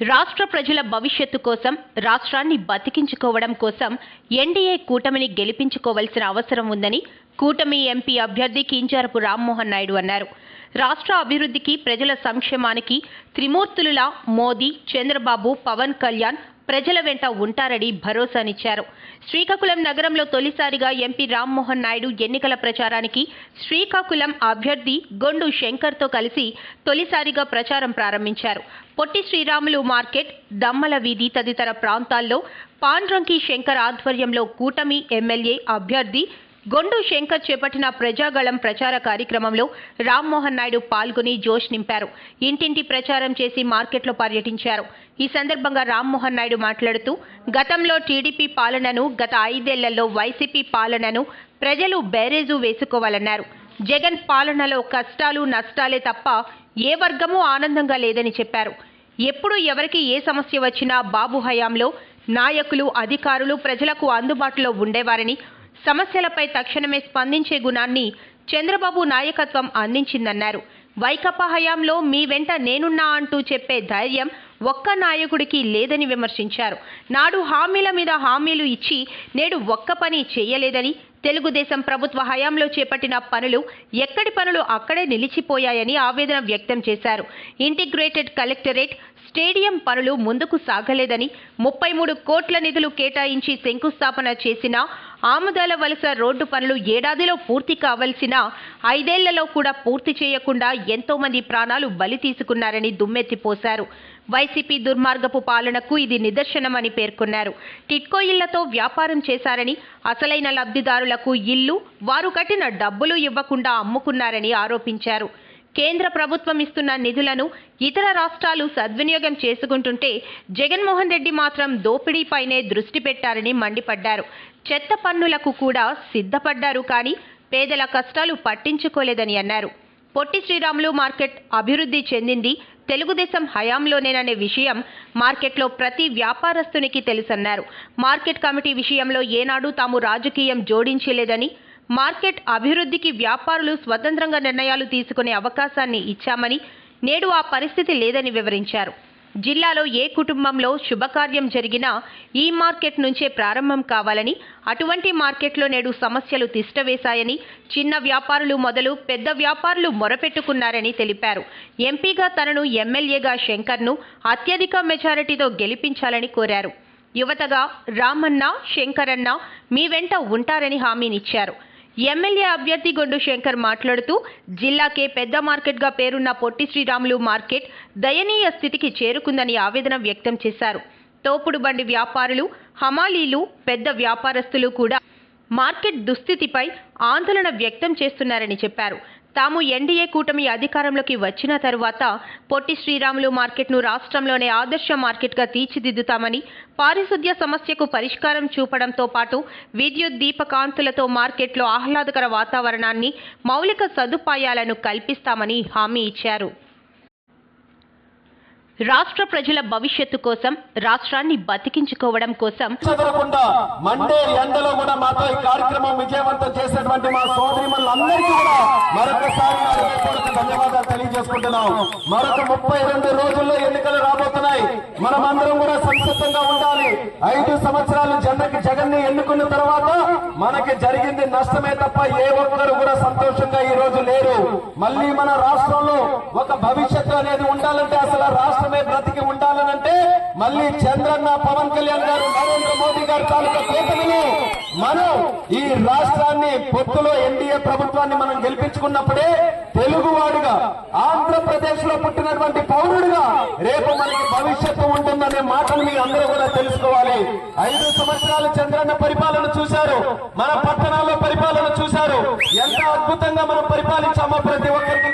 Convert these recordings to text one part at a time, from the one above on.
రాష్ట్ర ప్రజల భవిష్యత్తు కోసం రాష్ట్రాన్ని బతికించుకోవడం కోసం ఎన్డీఏ కూటమిని గెలిపించుకోవాల్సిన అవసరం ఉందని కూటమి ఎంపీ అభ్యర్థి కింజారపు రామ్మోహన్ నాయుడు అన్నారు. రాష్ట్ర అభివృద్ధికి ప్రజల సంక్షేమానికి త్రిమూర్తులులా మోదీ చంద్రబాబు పవన్ కళ్యాణ్ ప్రజల వెంట ఉంటారని భరోసానిచ్చారు. శ్రీకాకుళం నగరంలో తొలిసారిగా ఎంపీ రామ్మోహన్ నాయుడు ఎన్నికల ప్రచారానికి శ్రీకాకుళం అభ్యర్థి గొండు శంకర్తో కలిసి తొలిసారిగా ప్రచారం ప్రారంభించారు. పొట్టి శ్రీరాములు మార్కెట్ దమ్మల వీధి తదితర ప్రాంతాల్లో పాండ్రంకి శంకర్ ఆధ్వర్యంలో కూటమి ఎమ్మెల్యే అభ్యర్థి గొండు శంకర్ చేపట్టిన ప్రజాగళం ప్రచార కార్యక్రమంలో రామ్మోహన్ నాయుడు పాల్గొని జోష్ నింపారు. ఇంటింటి ప్రచారం చేసి మార్కెట్లో పర్యటించారు. ఈ సందర్భంగా రామ్మోహన్ నాయుడు మాట్లాడుతూ గతంలో టీడీపీ పాలనను గత ఐదేళ్ళలో వైసీపీ పాలనను ప్రజలు బేరేజు వేసుకోవాలన్నారు. జగన్ పాలనలో కష్టాలు నష్టాలే తప్ప ఏ వర్గమూ ఆనందంగా లేదని చెప్పారు. ఎప్పుడు ఎవరికి ఏ సమస్య వచ్చినా బాబు హయాంలో నాయకులు అధికారులు ప్రజలకు అందుబాటులో ఉండేవారని సమస్యలపై తక్షణమే స్పందించే గుణాన్ని చంద్రబాబు నాయకత్వం అందించిందన్నారు. వైకపా హయాంలో మీ వెంట నేనున్నా అంటూ చెప్పే ధైర్యం ఒక్క నాయకుడికి లేదని విమర్శించారు. నాడు హామీల మీద హామీలు ఇచ్చి నేడు ఒక్క పని చేయలేదని తెలుగుదేశం ప్రభుత్వ హయాంలో చేపట్టిన పనులు ఎక్కడి పనులు అక్కడే నిలిచిపోయాయని ఆవేదన వ్యక్తం చేశారు. ఇంటిగ్రేటెడ్ కలెక్టరేట్ స్టేడియం పనులు ముందుకు సాగలేదని ముప్పై మూడు కోట్ల నిధులు కేటాయించి శంకుస్థాపన చేసినా ఆముదాల వలస రోడ్డు పనులు ఏడాదిలో పూర్తి కావలసిన ఐదేళ్ళలో కూడా పూర్తి చేయకుండా ఎంతో మంది ప్రాణాలు బలి తీసుకున్నారని దుమ్మెత్తిపోశారు వైసీపీ దుర్మార్గపు పాలనకు ఇది నిదర్శనమని పేర్కొన్నారు. టిట్కో ఇళ్ళతో వ్యాపారం చేశారని అసలైన లబ్ధిదారులకు ఇల్లు వారు కట్టిన డబ్బులు ఇవ్వకుండా అమ్ముకున్నారని ఆరోపించారు. కేంద్ర ప్రభుత్వం ఇస్తున్న నిధులను ఇతర రాష్ట్రాలు సద్వినియోగం చేసుకుంటుంటే జగన్మోహన్ రెడ్డి మాత్రం దోపిడీపైనే దృష్టి పెట్టారని మండిపడ్డారు. చెత్త పన్నులకు కూడా సిద్ధపడ్డారు కానీ పేదల కష్టాలు పట్టించుకోలేదని అన్నారు. పొట్టి శ్రీరాములు మార్కెట్ అభివృద్ధి చెందింది తెలుగుదేశం హయాంలోనేననే విషయం మార్కెట్లో ప్రతి వ్యాపారస్తునికి తెలుసన్నారు. మార్కెట్ కమిటీ విషయంలో ఏనాడు తాము రాజకీయం జోడించలేదని మార్కెట్ అభివృద్ధికి వ్యాపారులు స్వతంత్రంగా నిర్ణయాలు తీసుకునే అవకాశాన్ని ఇచ్చామని నేడు ఆ పరిస్థితి లేదని వివరించారు. జిల్లాలో ఏ కుటుంబంలో శుభకార్యం జరిగినా ఈ మార్కెట్ నుంచే ప్రారంభం కావాలని అటువంటి మార్కెట్లో నేడు సమస్యలు తిష్టవేశాయని చిన్న వ్యాపారులు మొదలు పెద్ద వ్యాపారులు మొరపెట్టుకున్నారని తెలిపారు. ఎంపీగా తనను ఎమ్మెల్యేగా శంకర్ను అత్యధిక మెజారిటీతో గెలిపించాలని కోరారు. యువతగా రామన్న శంకరన్న మీ వెంట ఉంటారని హామీనిచ్చారు. ఎమ్మెల్యే అభ్యర్థి గొండు శంకర్ మాట్లాడుతూ జిల్లాకే పెద్ద మార్కెట్గా పేరున్న పొట్టి శ్రీరాములు మార్కెట్ దయనీయ స్థితికి చేరుకుందని ఆవేదన వ్యక్తం చేశారు. తోపుడు బండి వ్యాపారులు హమాలీలు పెద్ద వ్యాపారస్తులు కూడా మార్కెట్ దుస్థితిపై ఆందోళన వ్యక్తం చేస్తున్నారని చెప్పారు. తాము ఎన్డీఏ కూటమి అధికారంలోకి వచ్చిన తరువాత పొట్టి శ్రీరాములు మార్కెట్ను రాష్ట్రంలోనే ఆదర్శ మార్కెట్గా తీర్చిదిద్దుతామని పారిశుద్ధ్య సమస్యకు పరిష్కారం చూపడంతో పాటు విద్యుత్ దీపకాంతులతో మార్కెట్లో ఆహ్లాదకర వాతావరణాన్ని మౌలిక సదుపాయాలను కల్పిస్తామని హామీ ఇచ్చారు. రాష్ట్ర ప్రజల భవిష్యత్తు కోసం రాష్ట్రాన్ని బతికించుకోవడం కోసం మండే ఎండలో కూడా మాతో ఈ కార్యక్రమం విజయవంతం చేసినటువంటి మా సోదరిమణులందరికీ కూడా మరొకసారి ధన్యవాదాలు తెలియజేసుకుంటున్నాం. మరొక ముప్పై రెండు రోజుల్లో ఎన్నికలు రాబోతున్నాయి. మనమందరం కూడా సంసిద్ధంగా ఉండాలి. ఐదు సంవత్సరాలు జనకి జగన్ని ఎన్నుకున్న తర్వాత మనకి జరిగింది నష్టమే తప్ప ఏ ఒక్కరు కూడా సంతోషంగా ఈ రోజు లేరు. మళ్ళీ మన రాష్ట్రంలో ఒక భవిష్యత్తు అనేది ఉండాలంటే అసలు రాష్ట్ర రాష్ట్రమే బ్రతికి ఉండాలనంటే మళ్ళీ చంద్రన్న పవన్ కళ్యాణ్ గారు నరేంద్ర మోదీ గారు తాలూకా కూటమిని మనం ఈ రాష్ట్రాన్ని పొత్తులో ఎన్డీఏ ప్రభుత్వాన్ని మనం గెలిపించుకున్నప్పుడే తెలుగువాడుగా ఆంధ్రప్రదేశ్లో పుట్టినటువంటి పౌరుడుగా రేపు మనకి భవిష్యత్తు ఉంటుందనే మాటలు మీరు అందరూ కూడా తెలుసుకోవాలి. ఐదు సంవత్సరాలు చంద్రన్న పరిపాలన చూశారు మన పట్టణాల్లో పరిపాలన చూశారు. ఎంత అద్భుతంగా మనం పరిపాలించామో ప్రతి ఒక్కరికి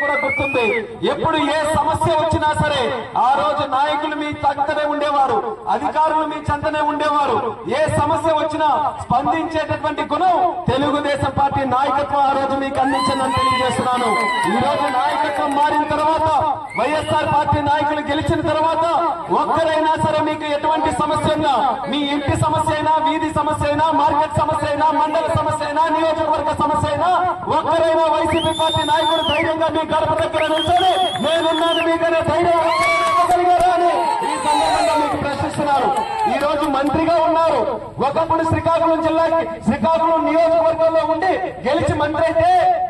నాయకులు మీ ఉండేవారు. అధికారులు మీ చెంతనే ఉండేవారు. ఏ సమస్య వచ్చినా స్పందించేటటువంటి గుణం తెలుగుదేశం పార్టీ నాయకత్వం ఆ రోజు మీకు అందించిందని తెలియజేస్తున్నాను. ఈ రోజు నాయకత్వం మారిన తర్వాత వైఎస్ఆర్ పార్టీ నాయకులు గెలిచిన తర్వాత ఒక్కరైనా సరే మీకు ఎటువంటి సమస్య ఉన్నా మీ ఇంటి సమస్య అయినా వీధి సమస్య అయినా మార్కెట్ సమస్య అయినా మండల సమస్య అయినా నియోజకవర్గ సమస్య అయినా ఒక్కరైనా వైసీపీ పార్టీ నాయకుడు ధైర్యంగా మీ గడప దగ్గర నిల్చొని నేనున్నాను మీకనే ధైర్యం Bolsonaro. మంత్రిగా ఉన్నారు. ఒకప్పుడు శ్రీకాకుళం జిల్లాకి శ్రీకాకుళం నియోజకవర్గంలో ఉండి గెలిచి మంత్రి అయితే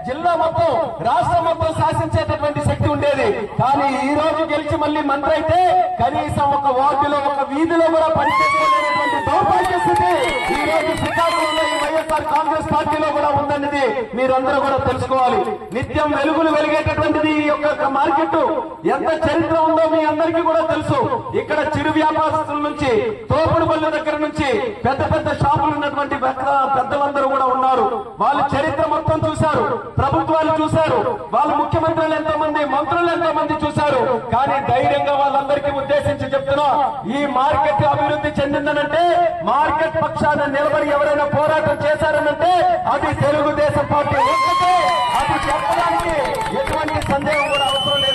జిల్లా మొత్తం రాష్ట్రం మొత్తం శాసించేటటువంటి శక్తి ఉండేది. కానీ ఈ రోజు గెలిచి మళ్ళీ మంత్రి అయితే కనీసం ఒక వార్డులో ఒక వీధిలో కూడా పనిచేసుకోలేనటువంటి దౌర్భాగ్య స్థితి ఈ రోజు శ్రీకాకుళంలో ఈ వైఎస్ఆర్ కాంగ్రెస్ పార్టీలో కూడా ఉందన్నది మీరందరూ కూడా తెలుసుకోవాలి. నిత్యం వెలుగులు వెలిగేటటువంటిది ఈ యొక్క మార్కెట్. ఎంత చరిత్ర ఉందో మీ అందరికీ కూడా తెలుసు. ఇక్కడ చిరు వ్యాపారస్తుల నుంచి తోపుడు దగ్గర నుంచి పెద్ద పెద్ద షాపులు ఉన్నటువంటి పెద్ద- పెద్దలందరూ కూడా ఉన్నారు. వాళ్ళు చరిత్ర మొత్తం చూశారు. ప్రభుత్వాలు చూశారు. వాళ్ళ ముఖ్యమంత్రులు ఎంతో మంది మంత్రులు ఎంతో మంది చూశారు. కానీ ధైర్యంగా వాళ్ళందరికీ ఉద్దేశించి చెప్తున్నా ఈ మార్కెట్ అభివృద్ధి చెందిందనంటే మార్కెట్ పక్షాన నిలబడి ఎవరైనా పోరాటం చేశారనంటే అది తెలుగుదేశం పార్టీ అది చెప్పడానికి ఎటువంటి సందేహం కూడా అవసరం లేదు.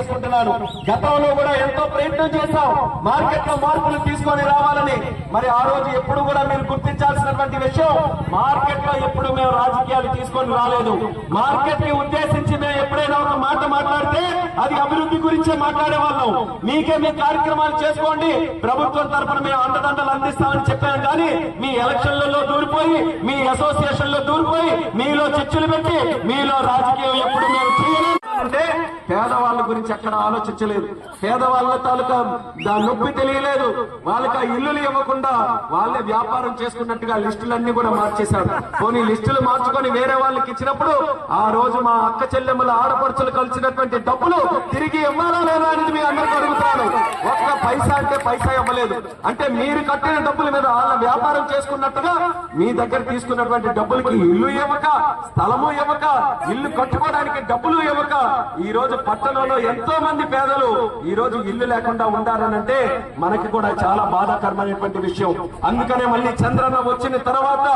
చేసుకుంటున్నాను గతంలో కూడా ఎంతో ప్రయత్నం చేశాం. మార్కెట్లో మార్పులు తీసుకొని రావాలని. మరి ఆ రోజు ఎప్పుడు కూడా మీరు గుర్తించాల్సినటువంటి విషయం మార్కెట్లో ఎప్పుడు మేము రాజకీయాలు తీసుకొని రాలేదు. మార్కెట్ని ఉద్దేశించి మేము ఎప్పుడైనా ఒక మాట మాట్లాడితే అది అభివృద్ధి గురించే మాట్లాడే వాళ్ళం. మీకే మీ కార్యక్రమాలు చేసుకోండి. ప్రభుత్వం తరపున మేము అండదండలు అందిస్తామని చెప్పాను కానీ మీ ఎలక్షన్లలో దూరిపోయి మీ అసోసియేషన్లో దూరిపోయి మీలో చర్చలు పెట్టి మీలో రాజకీయం ఎప్పుడు మేము చేయలేదు అంటే పేదవాళ్ళ గురించి ఎక్కడ ఆలోచించలేదు. పేదవాళ్ళ తాలూకా దాని నొప్పి తెలియలేదు. వాళ్ళకి ఆ ఇల్లులు ఇవ్వకుండా వాళ్ళే వ్యాపారం చేసుకున్నట్టుగా లిస్టులన్నీ కూడా మార్చేశారు. కొన్ని లిస్టులు మార్చుకొని వేరే వాళ్ళకి ఇచ్చినప్పుడు ఆ రోజు మా అక్క చెల్లెమ్మల ఆడపడుచులు కలిసినటువంటి డబ్బులు తిరిగి ఇవ్వాలా లేదా అనేది మీ అందరికీ అడుగుతాను ఒక్క పైసా అంటే పైసా ఇవ్వలేదు. అంటే మీరు కట్టిన డబ్బుల మీద వాళ్ళ వ్యాపారం చేసుకున్నట్టుగా మీ దగ్గర తీసుకున్నటువంటి డబ్బులకి ఇల్లు ఇవ్వక స్థలము ఇవ్వక ఇల్లు కట్టుకోవడానికి డబ్బులు ఇవ్వక ఈ రోజు పట్టణంలో ఎంతో మంది పేదలు ఈ రోజు ఇల్లు లేకుండా ఉండాలనంటే మనకి కూడా చాలా బాధాకరమైనటువంటి విషయం. అందుకనే మళ్ళీ చంద్రన్న వచ్చిన తర్వాత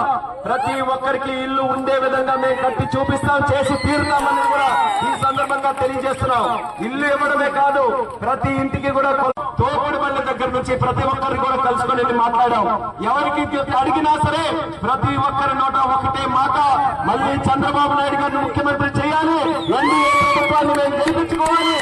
ప్రతి ఒక్కరికి ఇల్లు ఉండే విధంగా మేము కట్టి చూపిస్తాం చేసి తీరుతామని కూడా ఈ సందర్భంగా తెలియజేస్తున్నాం. ఇల్లు ఇవ్వడమే కాదు ప్రతి ఇంటికి కూడా తోపుడు బండి దగ్గర నుంచి ప్రతి ఒక్కరిని కూడా కలుసుకొని వెళ్ళి మాట్లాడాం. ఎవరికి అడిగినా సరే ప్రతి ఒక్కరి నోట ఒకటే మాట. మళ్ళీ చంద్రబాబు నాయుడు గారిని ముఖ్యమంత్రి చేయాలి. ఎన్డీఏ రూపాయలు మేము గెలిపించుకోవాలి.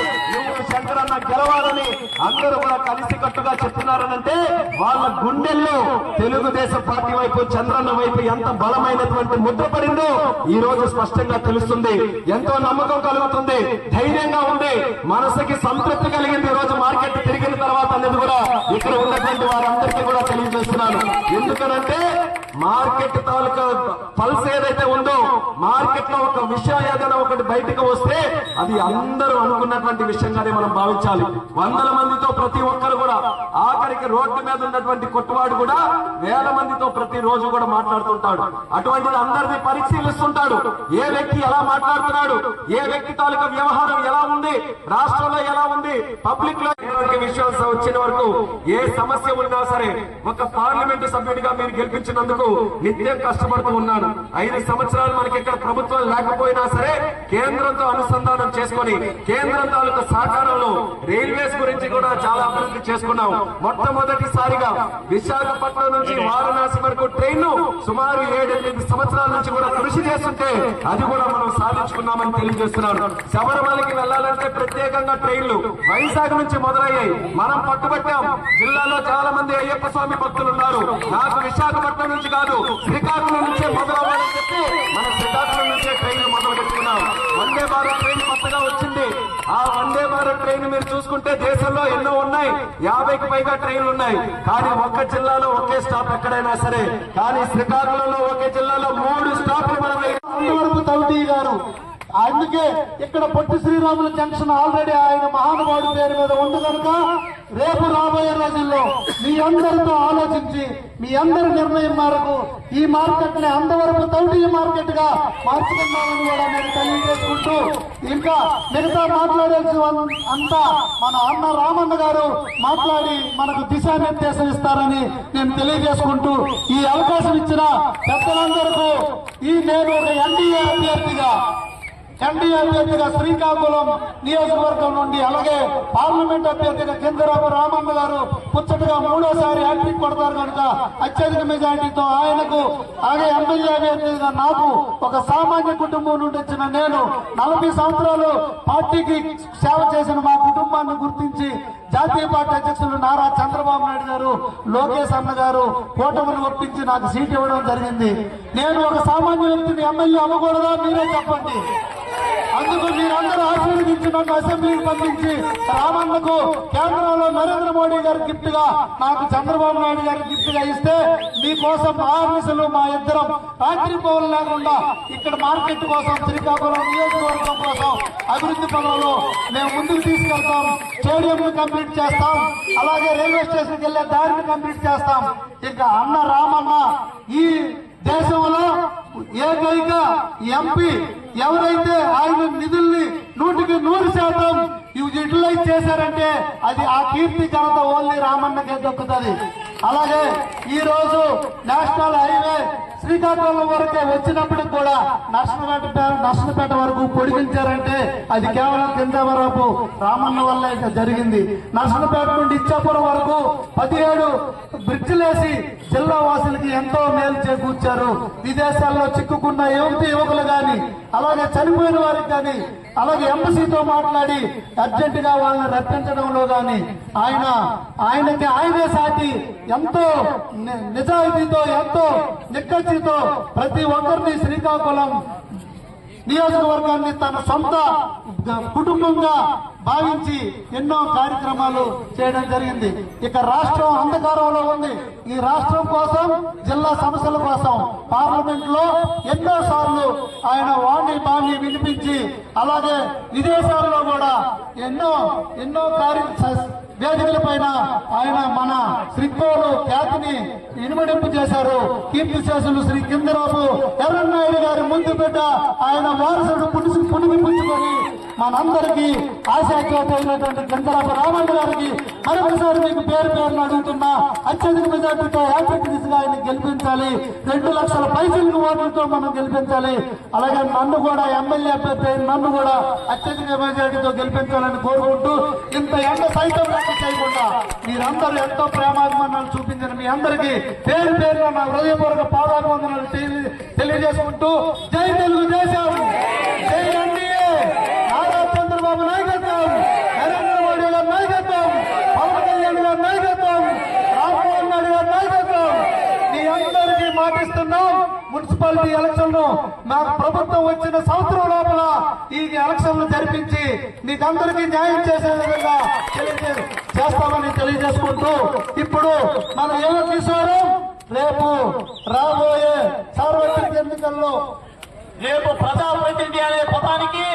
శంకరన్న గెలవాలని అందరూ కూడా కలిసికట్టుగా చెప్తున్నారనంటే వాళ్ళ గుండెల్లో తెలుగుదేశం పార్టీ వైపు చంద్రన్న వైపు ఎంత బలమైనటువంటి ముద్ర పడిందో ఈ రోజు స్పష్టంగా తెలుస్తుంది. ఎంతో నమ్మకం కలుగుతుంది. ధైర్యంగా ఉంది. మనసుకి సంతృప్తి కలిగింది ఈ రోజు మార్కెట్ తిరిగిన తర్వాత అనేది కూడా ఇక్కడ ఉన్నటువంటి వారందరికీ కూడా తెలియజేస్తున్నాను. ఎందుకనంటే మార్కెట్ తాలూకా పల్స్ ఏదైతే ఉందో మార్కెట్లో ఒక విషయం ఏదైనా ఒకటి బయటకు వస్తే అది అందరూ అనుకున్నటువంటి విషయంగానే మనం భావించాలి. వందల మందితో ప్రతి ఒక్కరు కూడా ఆఖరికి రోడ్డు మీద ఉన్నటువంటి కొట్టువాడు కూడా వేల మందితో ప్రతి రోజు కూడా మాట్లాడుతుంటాడు. అటువంటిది అందరినీ పరిశీలిస్తుంటాడు. ఏ వ్యక్తి ఎలా మాట్లాడుతున్నాడు? ఏ వ్యక్తి తాలూకా వ్యవహారం ఎలా ఉంది? రాష్ట్రంలో ఎలా ఉంది? పబ్లిక్లో ఇటువంటి విశ్వాసం వచ్చిన వరకు ఏ సమస్య ఉన్నా సరే ఒక పార్లమెంటు సభ్యుడిగా మీరు గెలిపించినందుకు నిత్యం కష్టపడుతూ ఉన్నాను. ఐదు సంవత్సరాలు మనకి ఇక్కడ ప్రభుత్వం లేకపోయినా సరే కేంద్రంతో అనుసంధానం చేసుకొని కేంద్రం తాలూకా సహకారంలో రైల్వేస్ గురించి కూడా చాలా అభివృద్ధి చేసుకున్నాం. మొట్టమొదటిసారిగా విశాఖపట్నం నుంచి వారణాసి వరకు ట్రైన్ సుమారు ఏడెనిమిది సంవత్సరాల నుంచి కూడా కృషి చేస్తుంటే అది కూడా మనం సాధించుకున్నామని తెలియజేస్తున్నాను. శబరిమలకి వెళ్ళాలంటే ప్రత్యేకంగా ట్రైన్లు. వైజాగ్ నుంచి మొదలు మొదలయ్యాయి మనం పట్టుబట్టాం. జిల్లాలో చాలా మంది అయ్యప్ప స్వామి భక్తులు ఉన్నారు నాకు విశాఖపట్నం నుంచి కాదు శ్రీకాకుళం నుంచే మొదలవ్వాలని చెప్పి మన శ్రీకాకుళం నుంచే ట్రైన్ మొదలు పెట్టుకున్నాం వందే భారత్ ట్రైన్ కొత్తగా వచ్చింది. ఆ వందే భారత్ ట్రైన్ మీరు చూసుకుంటే దేశంలో ఎన్నో ఉన్నాయి. యాభైకి పైగా ట్రైన్లు ఉన్నాయి. కానీ ఒక్క జిల్లాలో ఒకే స్టాప్ ఎక్కడైనా సరే. కానీ శ్రీకాకుళంలో ఒకే జిల్లాలో మూడు స్టాప్లు మనం వేయాలి. గారు అందుకే ఇక్కడ పొట్టి శ్రీరాముల జంక్షన్ ఆల్రెడీ ఆయన మహానుభావుడి పేరు మీద ఉంది కనుక రేపు రాబోయే రోజుల్లో మీ అందరితో ఆలోచించి మీ అందరి నిర్ణయం మేరకు ఈ మార్కెట్ని అంతవరకు తౌటి మార్కెట్గా మార్చుకున్నామని కూడా నేను తెలియజేసుకుంటూ ఇంకా మిగతా మాట్లాడాల్సి అంతా మన అన్న రామన్న గారు మాట్లాడి మనకు దిశానిర్దేశం ఇస్తారని నేను తెలియజేసుకుంటూ ఈ అవకాశం ఇచ్చిన పెద్దలందరికీ ఈ నేను ఒక ఎన్డీఏ అభ్యర్థిగా ఎన్డీఏ అభ్యర్థిగా శ్రీకాకుళం నియోజకవర్గం నుండి అలాగే పార్లమెంట్ అభ్యర్థిగా కిందరాపు రామన్న గారు ముచ్చటగా మూడోసారి హ్యాట్రిక్ కొడతారు కనుక అత్యధిక మెజార్టీతో ఆయనకు అలాగే ఎమ్మెల్యే అభ్యర్థిగా నాకు ఒక సామాన్య కుటుంబం నుండి వచ్చిన నేను నలభై సంవత్సరాలు పార్టీకి సేవ చేసిన మా కుటుంబాన్ని గుర్తించి జాతీయ పార్టీ అధ్యక్షులు నారా చంద్రబాబు నాయుడు గారు లోకేష్ అన్న గారు కూటమిని ఒప్పించి నాకు సీట్ ఇవ్వడం జరిగింది. నేను ఒక సామాన్య వ్యక్తిని ఎమ్మెల్యే అవ్వకూడదా? మీరే చెప్పండి. అందుకు మీరందరూ ఆశీర్వదించి నన్ను అసెంబ్లీకి పంపించి రామన్నకు కేంద్రంలో నరేంద్ర మోడీ గారి గిఫ్ట్గా నాకు చంద్రబాబు నాయుడు గారి గిఫ్ట్గా ఇస్తే మీకోసం ఆర్మిసలు మా ఇద్దరం ఫ్యాక్టరీ పౌరులు లేకుండా ఇక్కడ మార్కెట్ కోసం శ్రీకాకుళం నియోజకవర్గం కోసం అభివృద్ధి పనులలో మేము ముందుకు తీసుకెళ్తాం. స్టేడియం కంప్లీట్ చేస్తాం. అలాగే రైల్వే స్టేషన్కి వెళ్ళే దారిని కంప్లీట్ చేస్తాం. ఇంకా అన్న రామన్న ఈ దేశంలో ఏకైక ఎంపీ ఎవరైతే ఆయన నిధుల్ని నూటికి నూరు శాతం యూటిలైజ్ చేశారంటే అది ఆ కీర్తి ఘనత ఓన్లీ రామన్నకే దొక్కుతుంది. అలాగే ఈ రోజు నేషనల్ హైవే శ్రీకాకుళం వరకు వచ్చినప్పుడు కూడా నర్సనపేట నర్సనపేట వరకు పొడిగించారంటే అది కేవలం కిందవరపు రామన్న వల్ల ఇక జరిగింది. నర్సనపేట నుండి ఇచ్చాపురం వరకు పదిహేడు బ్రిడ్జిలేసి జిల్లా వాసులకి ఎంతో మేలు చేకూర్చారు. విదేశాల్లో చిక్కుకున్న యువతి యువకులు గాని అలాగే చనిపోయిన వారికి కానీ అలాగే ఎంబసీతో మాట్లాడి అర్జెంట్గా వాళ్ళని రప్పించడంలో గాని ఆయన ఆయనకి ఆయనే సాటి ఎంతో ని- నిజాయితీతో ఎంతో నిక్కచ్చితో ప్రతి ఒక్కరిని శ్రీకాకుళం నియోజకవర్గాన్ని తన సొంత కుటుంబంగా భావించి ఎన్నో కార్యక్రమాలు చేయడం జరిగింది. ఇక రాష్ట్రం అంధకారంలో ఉంది. ఈ రాష్ట్రం కోసం జిల్లా సమస్యల కోసం పార్లమెంట్లో ఎన్నో సార్లు ఆయన వాణి బాణి వినిపించి అలాగే విదేశాల్లో కూడా ఎన్నో ఎన్నో కార్య వేదికల పైన ఆయన మన శ్రీకోలు ఖ్యాతిని ఇనుమడింపు చేశారు. కీర్తి శేషులు శ్రీ కిందరాబు ఎర్రన్నాయుడు గారి ముందు బిడ్డ ఆయన వారసుడు పునిసి పునిగి పుచ్చుకొని మనందరికీ ఆశాఖ్యాత అయినటువంటి కిందరాపు రామయ్య గారికి మరొకసారి మీకు పేరు పేరును అడుగుతున్నా అత్యధిక మెజార్టీతో హ్యాట్రిక్ దిశగా ఆయన గెలిపించాలి. రెండు లక్షల పైసలకు ఓట్లతో మనం గెలిపించాలి. అలాగే నన్ను కూడా ఎమ్మెల్యే అభ్యర్థి నన్ను కూడా అత్యధిక మెజార్టీతో గెలిపించాలని కోరుకుంటూ ఇంత ఎండ సైతం లెక్క చేయకుండా మీరందరూ ఎంతో ప్రేమాభిమానాలు చూపించిన మీ అందరికీ పేరు పేరున నా హృదయపూర్వక పాదాభివందనాలు తెలియజేసుకుంటూ జై తెలుగుదేశం జై ఎన్డీఏ నారా చంద్రబాబు నాయకత్వం నరేంద్ర మోడీ గారి నాయకత్వం పవన్ కళ్యాణ్ గారి నాయకత్వం రామ్మోహన్ నాయుడు గారి నాయకత్వం మీ అందరికీ మాటిస్తున్నాం మున్సిపాలిటీ ఎలక్షన్ మాకు ప్రభుత్వం వచ్చిన సంవత్సరం లోపల ఈ ఎలక్షన్లు జరిపించి మీకందరికీ న్యాయం చేసే విధంగా చేస్తామని తెలియజేసుకుంటూ ఇప్పుడు మనం ఏమో కిషోరం రేపు రాబోయే సార్వత్రిక ఎన్నికల్లో రేపు ప్రజాప్రతినిధి అనే పదానికి